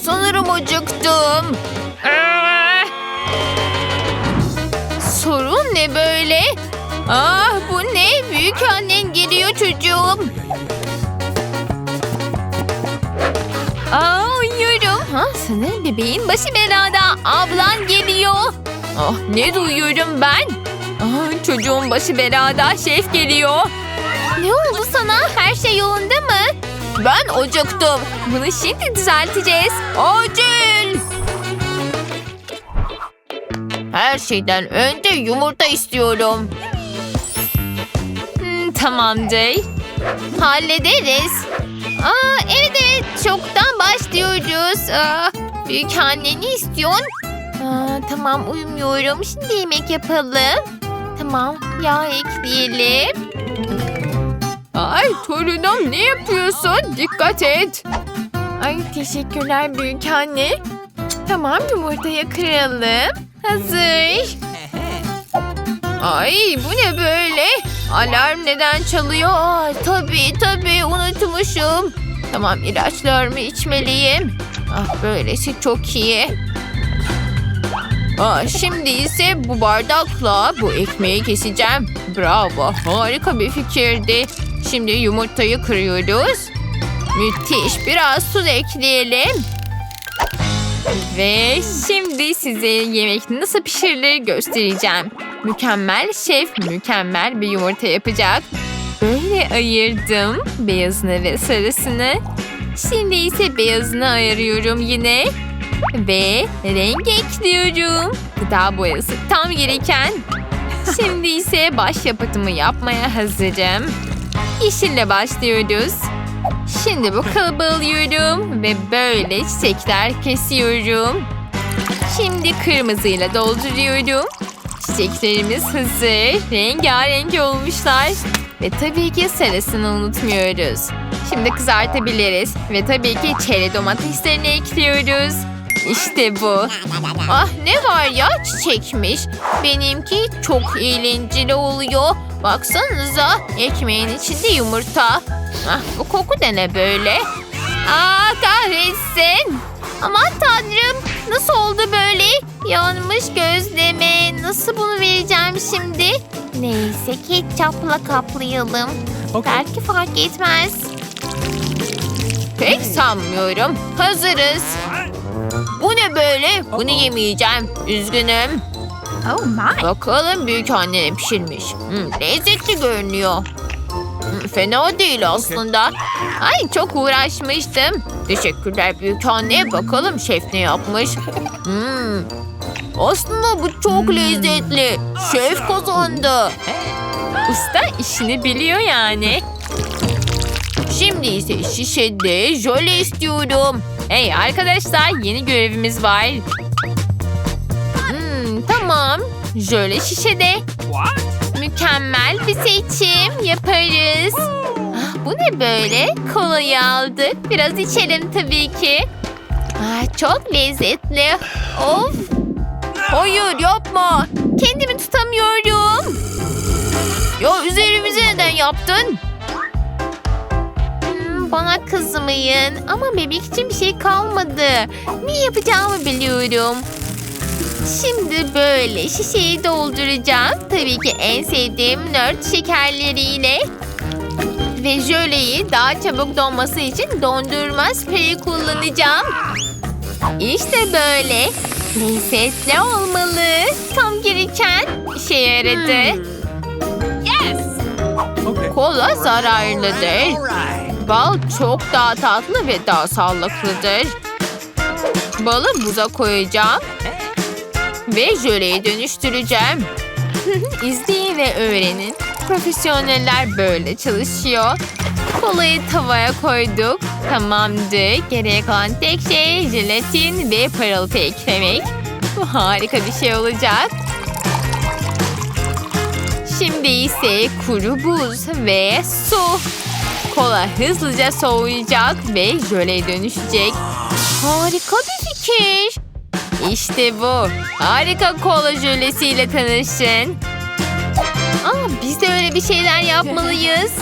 Sanırım acıktım. Sorun ne böyle? Ah bu ne? Büyük annen geliyor çocuğum. Aa uyuyorum. Ha, sanırım bebeğin başı belada. Ablan geliyor. Ah ne duyuyorum ben? Ah, çocuğun başı belada. Şef geliyor. Ne oldu sana? Her şey yolunda mı? Ben acıktım. Bunu şimdi düzelteceğiz. Acil! Her şeyden önce yumurta istiyorum. Hmm, tamamdır. Hallederiz. Aa, evet çoktan başlıyoruz. Aa, büyük anne ne istiyorsun? Aa, tamam uyumuyorum. Şimdi yemek yapalım. Tamam yağ ekleyelim. Ay torunum ne yapıyorsun? Dikkat et. Ay teşekkürler büyük anne. Tamam yumurtayı kıralım. Hazır. Ay bu ne böyle? Alarm neden çalıyor? Aa, tabii tabii unutmuşum. Tamam ilaçlarımı içmeliyim. Ah böylesi çok iyi. Aa, şimdi ise bu bardakla bu ekmeği keseceğim. Bravo harika bir fikirdi. Şimdi yumurtayı kırıyoruz. Müthiş biraz tuz ekleyelim. Ve şimdi size yemek nasıl pişirilir göstereceğim. Mükemmel şef mükemmel bir yumurta yapacak. Böyle ayırdım beyazını ve sarısını. Şimdi ise beyazını ayırıyorum yine. Ve renk ekliyorum. Gıda boyası tam gereken. Şimdi ise başyapıtımı yapmaya hazırım. Yeşille başlıyoruz. Şimdi bu kalıbı alıyorum ve böyle çiçekler kesiyorum. Şimdi kırmızıyla dolduruyorum. Çiçeklerimiz hazır. Rengarenk olmuşlar. Ve tabii ki sarısını unutmuyoruz. Şimdi kızartabiliriz. Ve tabii ki çeri domateslerini ekliyoruz. İşte bu. Ah ne var ya çiçekmiş. Benimki çok eğlenceli oluyor. Baksanıza ekmeğin içinde yumurta. Ah bu koku da ne böyle? Aa kahretsin. Aman tanrım nasıl oldu böyle? Yanmış gözleme. Nasıl bunu vereceğim şimdi? Neyse ketçapla kaplayalım. Belki fark etmez. Pek sanmıyorum. Hazırız. Bu ne böyle? Bunu yemeyeceğim. Üzgünüm. Oh my. Bakalım büyük anne pişirmiş. Hmm, lezzetli görünüyor. Hmm, fena değil aslında. Ay çok uğraşmıştım. Teşekkürler büyük anne. Bakalım şef ne yapmış. Hmm. Aslında bu çok lezzetli. Şef kazandı. Usta işini biliyor yani. Şimdi ise şişede jöle istiyorum. Hey arkadaşlar yeni görevimiz var. Tamam. Jöle şişede. Mükemmel bir seçim yaparız. Ah, bu ne böyle? Kolayı aldık. Biraz içelim tabii ki. Ah, çok lezzetli. Of. Hayır yapma. Kendimi tutamıyorum. Ya üzerimize neden yaptın? Hmm, Bana kızmayın ama bebek için bir şey kalmadı. Ne yapacağımı biliyorum. Şimdi böyle şişeyi dolduracağım. Tabii ki en sevdiğim nört şekerleriyle. Ve jöleyi daha çabuk donması için dondurma spreyi kullanacağım. İşte böyle. Lezzetli olmalı. Tam gereken işe yaradı. Kola zararlıdır. Bal çok daha tatlı ve daha sağlıklıdır. Balı buza koyacağım. Ve jöleye dönüştüreceğim. İzleyin ve öğrenin. Profesyoneller böyle çalışıyor. Kolayı tavaya koyduk. Tamamdır. Geriye kalan tek şey jelatin ve parıltı eklemek. Bu harika bir şey olacak. Şimdi ise kuru buz ve su. Kola hızlıca soğuyacak ve jöleye dönüşecek. Harika bir fikir. İşte bu. Harika kola jölesiyle tanışın. Aa, biz de öyle bir şeyler yapmalıyız.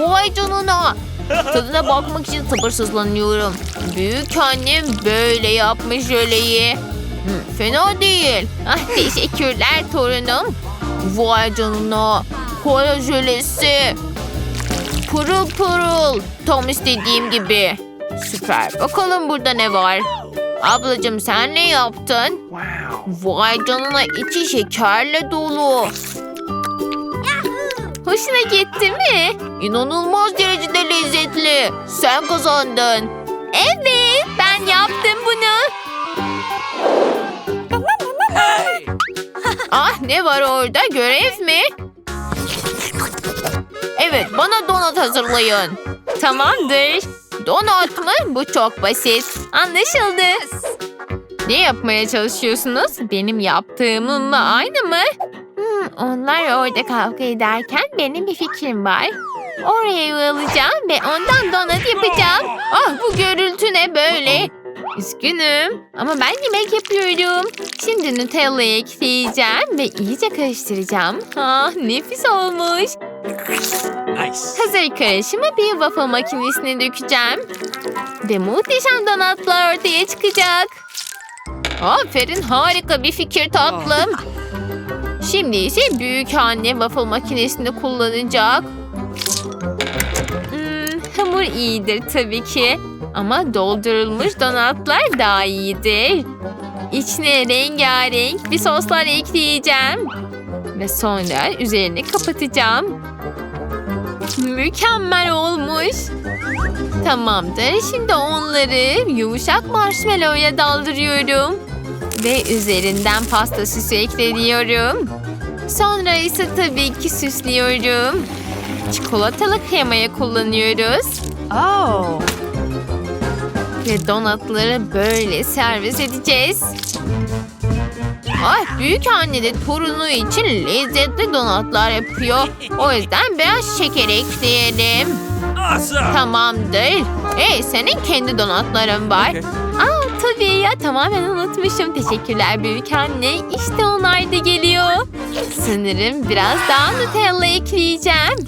Vay canına. Tadına bakmak için sabırsızlanıyorum. Büyük annem böyle yapmış jöleyi. Fena değil. Ah, teşekkürler torunum. Vay canına. Kola jölesi. Pırıl pırıl. Tam istediğim gibi. Süper. Bakalım burada ne var? Ablacığım sen ne yaptın? Vay canına içi şekerle dolu. Hoşuna gitti mi? İnanılmaz derecede lezzetli. Sen kazandın. Evet ben yaptım bunu. ah ne var orada görev mi? Evet bana donat hazırlayın. Tamamdır. Donat mı? Bu çok basit. Anlaşıldı. Ne yapmaya çalışıyorsunuz? Benim yaptığımınla aynı mı? Hmm, onlar orada kavga ederken benim bir fikrim var. Oraya alacağım ve ondan donat yapacağım. Ah bu gürültü ne böyle? Üzgünüm ama ben yemek yapıyorum. Şimdi Nutella'yı ekleyeceğim ve iyice karıştıracağım. Ah nefis olmuş. Nice. Hazır karışımı bir waffle makinesine dökeceğim. Ve muhteşem donatlar ortaya çıkacak. Aferin harika bir fikir tatlım. Şimdi ise büyük anne waffle makinesini kullanacak. Hmm, hamur iyidir tabii ki. Ama doldurulmuş donatlar daha iyidir. İçine rengarenk bir soslar ekleyeceğim. Ve sonra üzerini kapatacağım. Mükemmel olmuş. Tamamdır. Şimdi onları yumuşak marshmallow'ya daldırıyorum. Ve üzerinden pasta süsü ekleniyorum. Sonra ise tabii ki süslüyorum. Çikolatalı kremayı kullanıyoruz. Oh. Ve donatları böyle servis edeceğiz. Ah büyük anne de torunu için lezzetli donatlar yapıyor. O yüzden biraz şeker ekleyelim. Awesome. Tamamdır. Hey senin kendi donatların var. Okay. Aa tabii ya tamamen unutmuşum. Teşekkürler büyük anne. İşte onlar da geliyor. Sanırım biraz daha Nutella ekleyeceğim.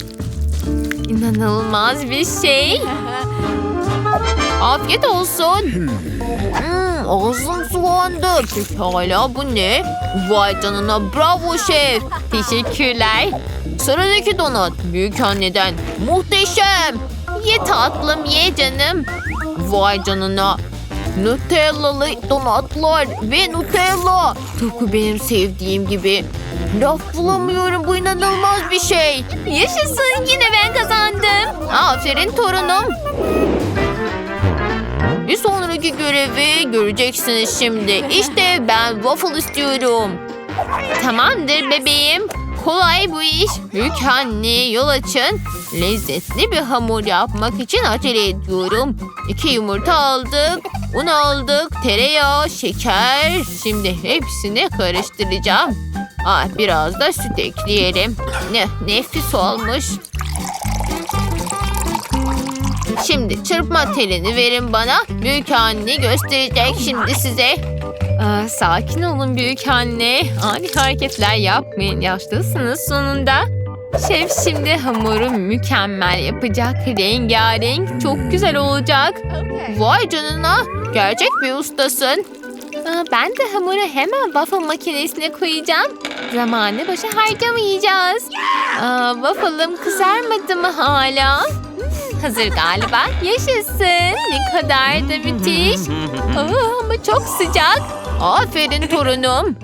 İnanılmaz bir şey. Afiyet olsun. Hmm, ağzım sulandı. Pekala bu ne? Vay canına bravo şef. Teşekkürler. Sıradaki donat büyük anneden. Muhteşem. Ye tatlım ye canım. Vay canına. Nutellalı donatlar ve Nutella. Tıpkı benim sevdiğim gibi. Laf bulamıyorum bu inanılmaz bir şey. Yaşasın yine ben kazandım. Aferin torunum. Bir sonraki görevi göreceksiniz şimdi. İşte ben waffle istiyorum. Tamamdır bebeğim. Kolay bu iş. Büyük anne yol açın. Lezzetli bir hamur yapmak için acele ediyorum. İki yumurta aldık. Un aldık. Tereyağı, şeker. Şimdi hepsini karıştıracağım. Ah, biraz da süt ekleyelim. Ne, nefis olmuş. Şimdi çırpma telini verin bana. Büyük anne gösterecek şimdi size. Aa, sakin olun büyük anne. Ani hareketler yapmayın. Yaşlısınız sonunda. Şef şimdi hamuru mükemmel yapacak. Rengarenk çok güzel olacak. Vay canına. Gerçek bir ustasın. Aa, ben de hamuru hemen waffle makinesine koyacağım. Zamanı boşa harcamayacağız. Aa, waffle'ım kızarmadı mı hala? Hmm, Hazır galiba. Yaşasın. Ne kadar da müthiş. Aa, ama çok sıcak. Aferin torunum.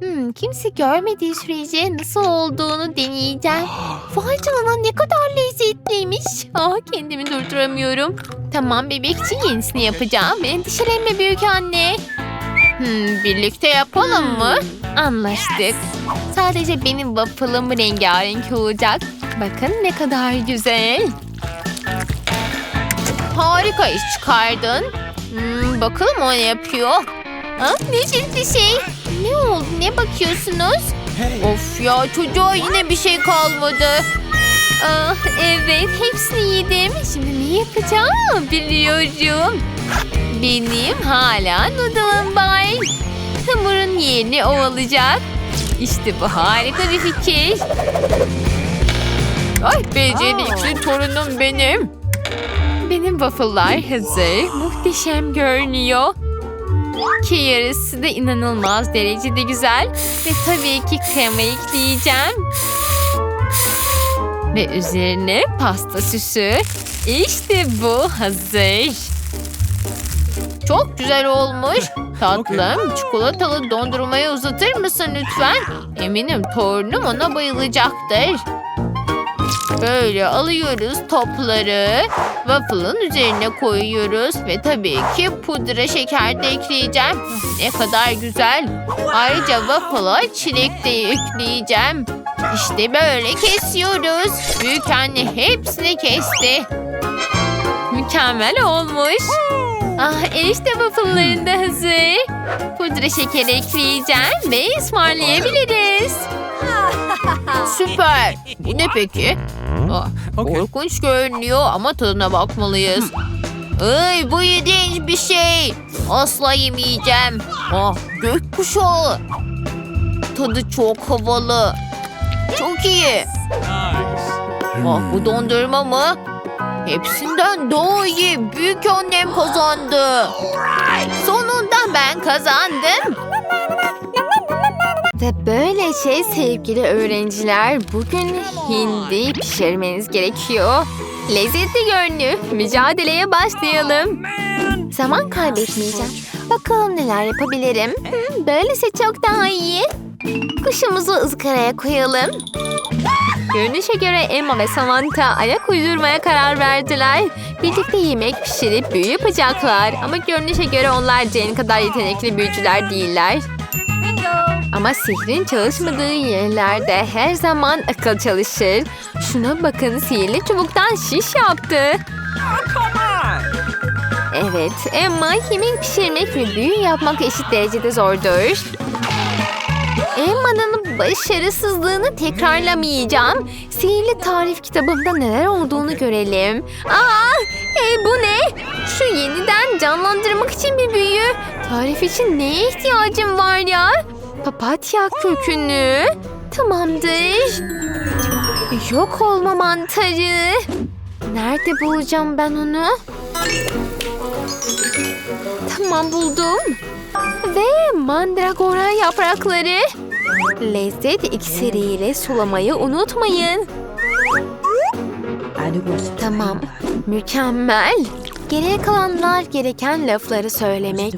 Hmm, kimse görmediği sürece nasıl olduğunu deneyeceğim. Vay canına ne kadar lezzetliymiş. Ah kendimi durduramıyorum. Tamam bebekçi yenisini yapacağım. Endişelenme büyük anne. Hmm, birlikte yapalım mı? Anlaştık. Sadece benim waffle'ım rengarenk olacak. Bakın ne kadar güzel. Harika iş çıkardın. Hmm, bakalım o ne yapıyor. Ah, ne bir şey. Ne oldu? Ne bakıyorsunuz? Of ya çocuğa yine bir şey kalmadı. Ah, evet hepsini yedim. Şimdi ne yapacağım biliyorum. Benim hala noodle'ım var. Hamurun yerini o alacak. İşte bu harika bir fikir. Ay becerikli torunum benim. Benim waffle'lar hazır. Muhteşem görünüyor. Ki yarısı da inanılmaz derecede güzel. Ve tabii ki krema ekleyeceğim. Ve üzerine pasta süsü. İşte bu hazır. Çok güzel olmuş. Tatlım, çikolatalı dondurmayı uzatır mısın lütfen? Eminim torunum ona bayılacaktır. Böyle alıyoruz topları. Waffle'ın üzerine koyuyoruz. Ve tabii ki pudra şeker de ekleyeceğim. Ne kadar güzel. Ayrıca waffle'a çilek de ekleyeceğim. İşte böyle kesiyoruz. Büyük anne hepsini kesti. Mükemmel olmuş. Ah erişte waffle'ların da hazır. Pudra şekeri ekleyeceğim ve ısmarlayabiliriz. Süper. Bu ne peki? Ah, korkunç görünüyor ama tadına bakmalıyız. Ay bu iğrenç bir şey. Asla yemeyeceğim. Ah gökkuşağı. Tadı çok havalı. Çok iyi. Ah bu dondurma mı? Hepsinden daha iyi. Büyük annem kazandı. Sonunda ben kazandım. Ve böyle şey sevgili öğrenciler bugün hindi pişirmeniz gerekiyor. Lezzetli görünüyor. Mücadeleye başlayalım. Zaman kaybetmeyeceğim. Bakalım neler yapabilirim. Hı, böylesi çok daha iyi. Kuşumuzu ızgaraya koyalım. Görünüşe göre Emma ve Samantha ayak uydurmaya karar verdiler. Birlikte yemek pişirip büyü yapacaklar. Ama görünüşe göre onlar Jane kadar yetenekli büyücüler değiller. Ama sihrin çalışmadığı yerlerde her zaman akıl çalışır. Şuna bakın sihirli çubuktan şiş yaptı. Evet, Emma yemek pişirmek ve büyü yapmak eşit derecede zordur. Emma'nın başarısızlığını tekrarlamayacağım. Sihirli tarif kitabımda neler olduğunu görelim. Aa, hey bu ne? Şu yeniden canlandırmak için bir büyü. Tarif için neye ihtiyacım var ya? Papatya kökünü. Tamamdır. Yok olma mantarı. Nerede bulacağım ben onu? Tamam buldum. Ve mandragora yaprakları. Lezzet iksiriyle sulamayı unutmayın. Tamam. Mükemmel. Geriye kalanlar gereken lafları söylemek.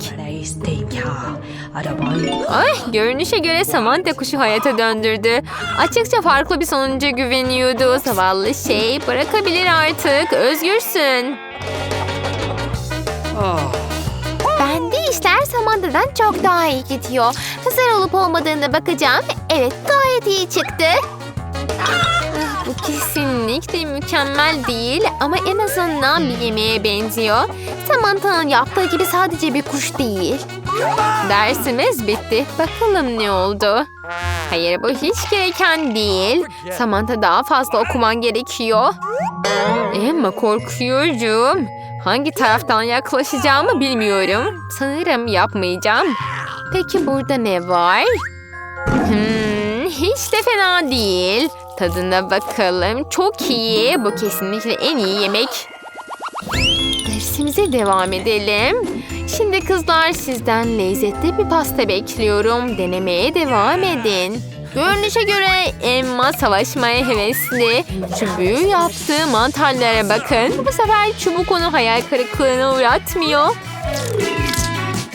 Ay, görünüşe göre Samantha kuşu hayata döndürdü. Açıkça farklı bir sonuca güveniyordu. Zavallı şey bırakabilir artık. Özgürsün. Bende işler Samantha'dan çok daha iyi gidiyor. Hazır olup olmadığına bakacağım. Evet gayet iyi çıktı. Bu kesinlikle mükemmel değil ama en azından bir yemeğe benziyor. Samantha'nın yaptığı gibi sadece bir kuş değil. Dersimiz bitti. Bakalım ne oldu? Hayır bu hiç gereken değil. Samantha daha fazla okuman gerekiyor. Emma korkuyorum. Hangi taraftan yaklaşacağımı bilmiyorum. Sanırım yapmayacağım. Peki burada ne var? Hmm, hiç de fena değil. Tadına bakalım. Çok iyi. Bu kesinlikle en iyi yemek. Dersimize devam edelim. Şimdi kızlar sizden lezzetli bir pasta bekliyorum. Denemeye devam edin. Görünüşe göre Emma savaşmaya hevesli. Büyü yaptığı mantarlara bakın. Bu sefer çubuk onu hayal kırıklığına uğratmıyor.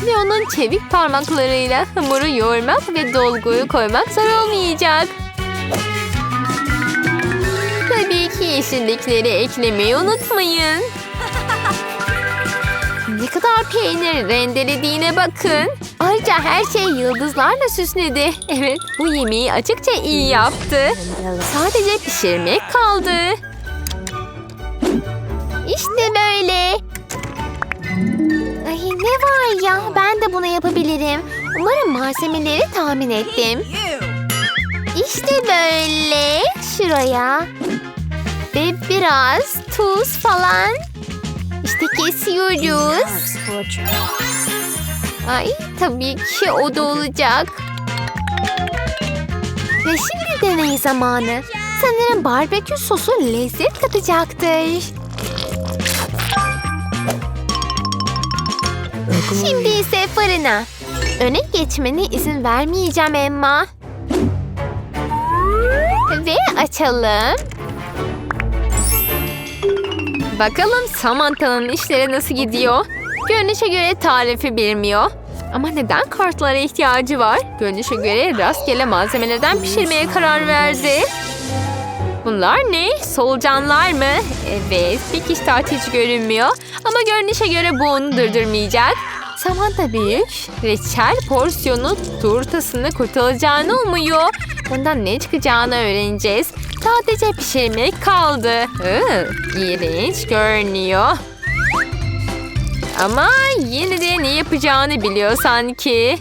Ve onun çevik parmaklarıyla hamuru yoğurmak ve dolguyu koymak zor olmayacak. Yeşillikleri eklemeyi unutmayın. Ne kadar peynir rendelediğine bakın. Ayrıca her şey yıldızlarla süsledi. Evet bu yemeği açıkça iyi yaptı. Sadece pişirmek kaldı. İşte böyle. Ay ne var ya ben de bunu yapabilirim. Umarım malzemeleri tahmin ettim. İşte böyle. Şuraya. Ve biraz tuz falan. İşte kesiyoruz. Ay tabii ki o da olacak. Ve şimdi deney zamanı. Sanırım barbekü sosu lezzet katacaktır. Şimdi ise fırına. Öne geçmene izin vermeyeceğim Emma. Ve açalım. Bakalım Samantha'nın işleri nasıl gidiyor? Görünüşe göre tarifi bilmiyor. Ama neden kartlara ihtiyacı var? Görünüşe göre rastgele malzemelerden pişirmeye karar verdi. Bunlar ne? Solucanlar mı? Evet, pek iştah açıcı görünmüyor. Ama görünüşe göre bu onu durdurmayacak. Samantha büyük, reçel porsiyonu turtasını kurtaracağını umuyor. Bundan ne çıkacağını öğreneceğiz. Sadece pişirmek kaldı. Iı, görünüyor. Ama yine de ne yapacağını biliyor sanki.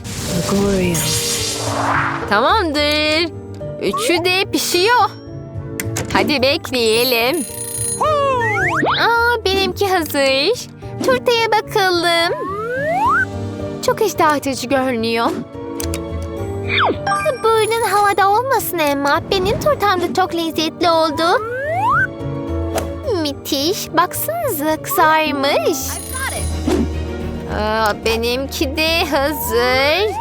Tamamdır. Üçü de pişiyor. Hadi bekleyelim. Aa, benimki hazır. Turtaya bakalım. Çok iştah açıcı görünüyor. Burnun havada olmasın Emma. Benim turtam da çok lezzetli oldu. Müthiş. Baksanıza kızarmış. Benimki de hazır.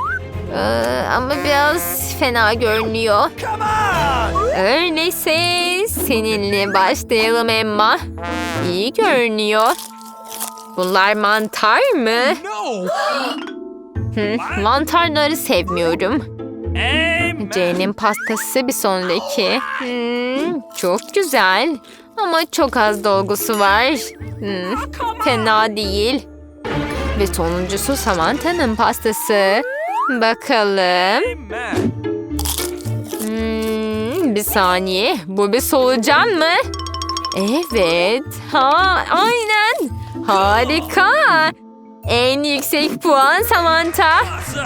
Ama biraz fena görünüyor. Öyleyse seninle başlayalım Emma. İyi görünüyor. Bunlar mantar mı? Mantarları sevmiyorum. Jane'in pastası bir sonraki. Hmm, çok güzel. Ama çok az dolgusu var. Hmm, fena değil. Ve sonuncusu Samantha'nın pastası. Bakalım. Hmm, bir saniye. Bu bir solucan mı? Evet. Ha, aynen. Harika. En yüksek puan Samantha.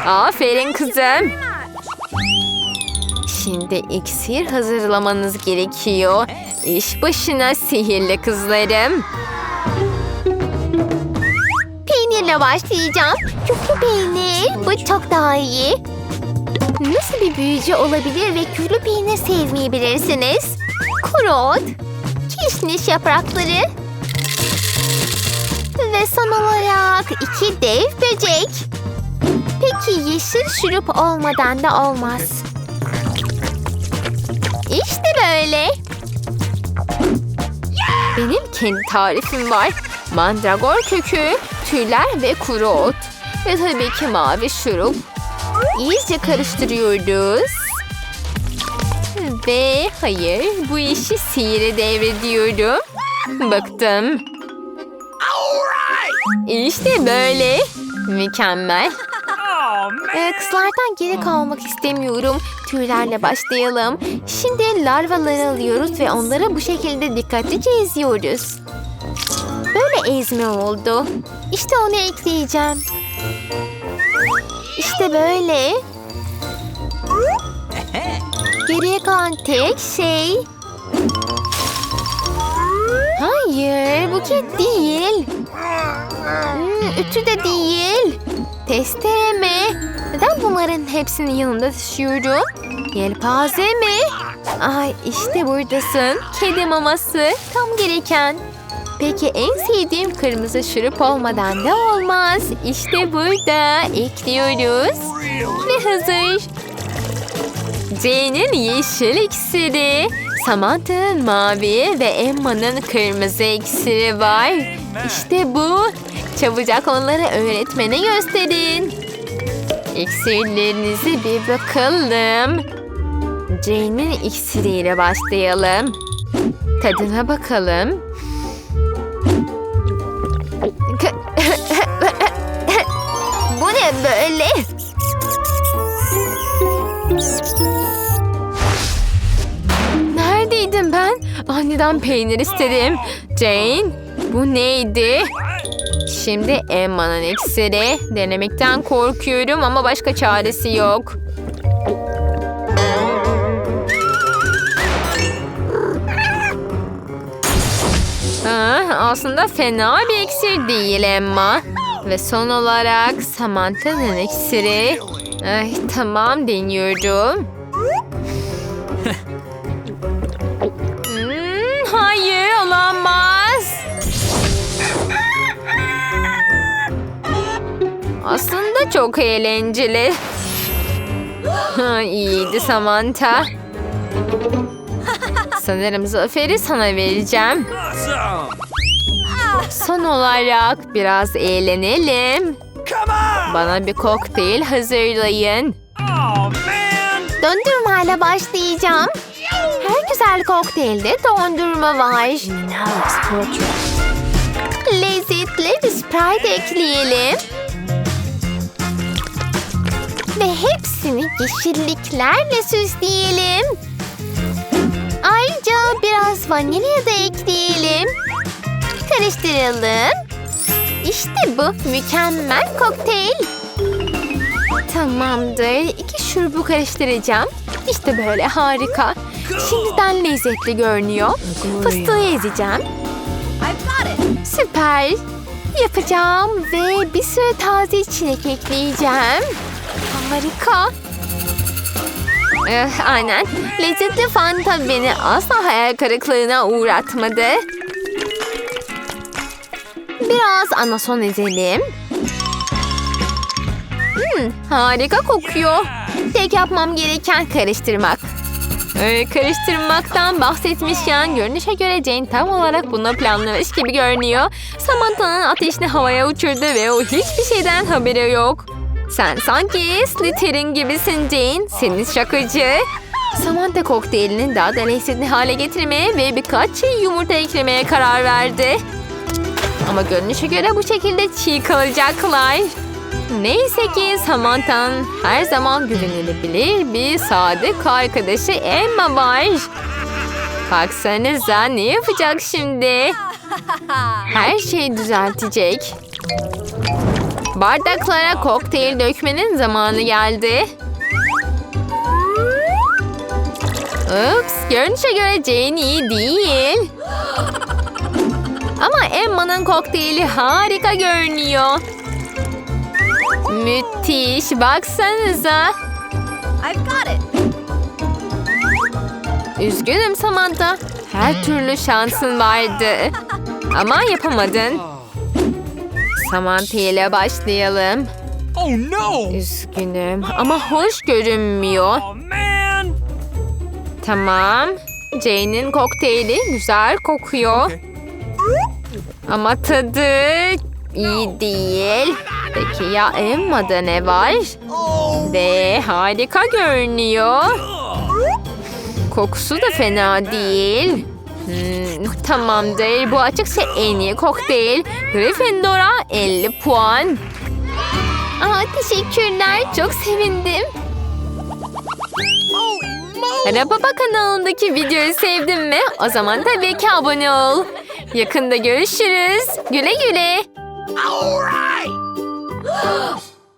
Aferin kızım. Şimdi iksir hazırlamanız gerekiyor. İş başına sihirli kızlarım. Peynirle başlayacağım. Küflü peynir. Bu çok daha iyi. Nasıl bir büyücü olabilir ve küflü peynir sevmeyebilirsiniz? Kuru ot, kişniş yaprakları iki dev böcek. Peki yeşil şurup olmadan da olmaz. İşte böyle. Benim kendi tarifim var. Mandragor kökü, tüyler ve kuru ot. Ve tabii ki mavi şurup. İyice karıştırıyoruz. Ve hayır bu işi sihire devrediyorum. Baktım. İşte böyle. Mükemmel. Ee, kızlardan geri kalmak istemiyorum. Tüylerle başlayalım. Şimdi larvaları alıyoruz ve onları bu şekilde dikkatlice eziyoruz. Böyle ezme oldu. İşte onu ekleyeceğim. İşte böyle. Geriye kalan tek şey... Hayır, buket değil. Hmm, ütü de değil. Testere? Neden bunların hepsini yanımda taşıyorum? Yelpaze mi? Ay işte buradasın. Kedi maması. Tam gereken. Peki en sevdiğim kırmızı şurup olmadan da olmaz. İşte burada. Ekliyoruz. Ve hazır. Jane'in yeşil iksiri. Samantha'nın mavi ve Emma'nın kırmızı iksiri var. İşte bu. Çabucak onları öğretmene gösterin. İksirlerinizi bir bakalım. Jane'in iksiriyle başlayalım. Tadına bakalım. Bu ne böyle? Neredeydim ben? Aniden peynir istedim. Jane, bu neydi? Şimdi Emma'nın iksiri. Denemekten korkuyorum ama başka çaresi yok. Aslında fena bir iksir değil Emma. Ve son olarak Samantha'nın iksiri. Ay, tamam deniyorum. Aslında çok eğlenceli. Ha, İyiydi Samantha. Sanırım zaferi sana vereceğim. Son olarak biraz eğlenelim. Bana bir kokteyl hazırlayın. Oh. Dondurmayla başlayacağım. Her güzel kokteylde dondurma var. Lezzetli bir Sprite ekleyelim. Ve hepsini yeşilliklerle süsleyelim. Ayrıca biraz vanilya da ekleyelim. Karıştıralım. İşte bu mükemmel kokteyl. Tamamdır. İki şurubu karıştıracağım. İşte böyle harika. Şimdiden lezzetli görünüyor. Fıstığı ezeceğim. Süper. Yapacağım ve bir sürü taze çilek ekleyeceğim. Harika. Eh, aynen. Lezzetli Fanta beni asla hayal kırıklığına uğratmadı. Biraz anason ezelim. Hmm, harika kokuyor. Tek yapmam gereken karıştırmak. Ee, karıştırmaktan bahsetmişken görünüşe göre Jane tam olarak bunu planlamış gibi görünüyor. Samantha'nın ateşini havaya uçurdu ve o hiçbir şeyden haberi yok. Sen sanki Slytherin gibisin Jane. Senin şakacı. Samantha kokteylini daha da lezzetli hale getirmeye ve birkaç şey yumurta eklemeye karar verdi. Ama görünüşe göre bu şekilde çiğ kalacaklar. Neyse ki Samantha'nın her zaman güvenilebilir bir sadık arkadaşı Emma var. Baksanıza ne yapacak şimdi? Her şeyi düzeltecek. Bardaklara kokteyl dökmenin zamanı geldi. Ups, görünüşe göre Jane iyi değil. Ama Emma'nın kokteyli harika görünüyor. Müthiş. Baksanıza. Üzgünüm Samantha. Her türlü şansın vardı. Ama yapamadın. Samantha ile başlayalım. Oh no. Üzgünüm ama hoş görünmüyor. Oh man. Tamam. Jane'in kokteyli güzel kokuyor. Ama tadı iyi değil. Peki ya Emma'da ne var? Ve harika görünüyor. Kokusu da fena değil. Hmm, tamamdır. Bu açıkça en iyi kokteyl. Gryffindor'a 50 puan. Aa, teşekkürler. Çok sevindim. Arababa kanalındaki videoyu sevdin mi? O zaman tabii ki abone ol. Yakında görüşürüz. Güle güle. All right.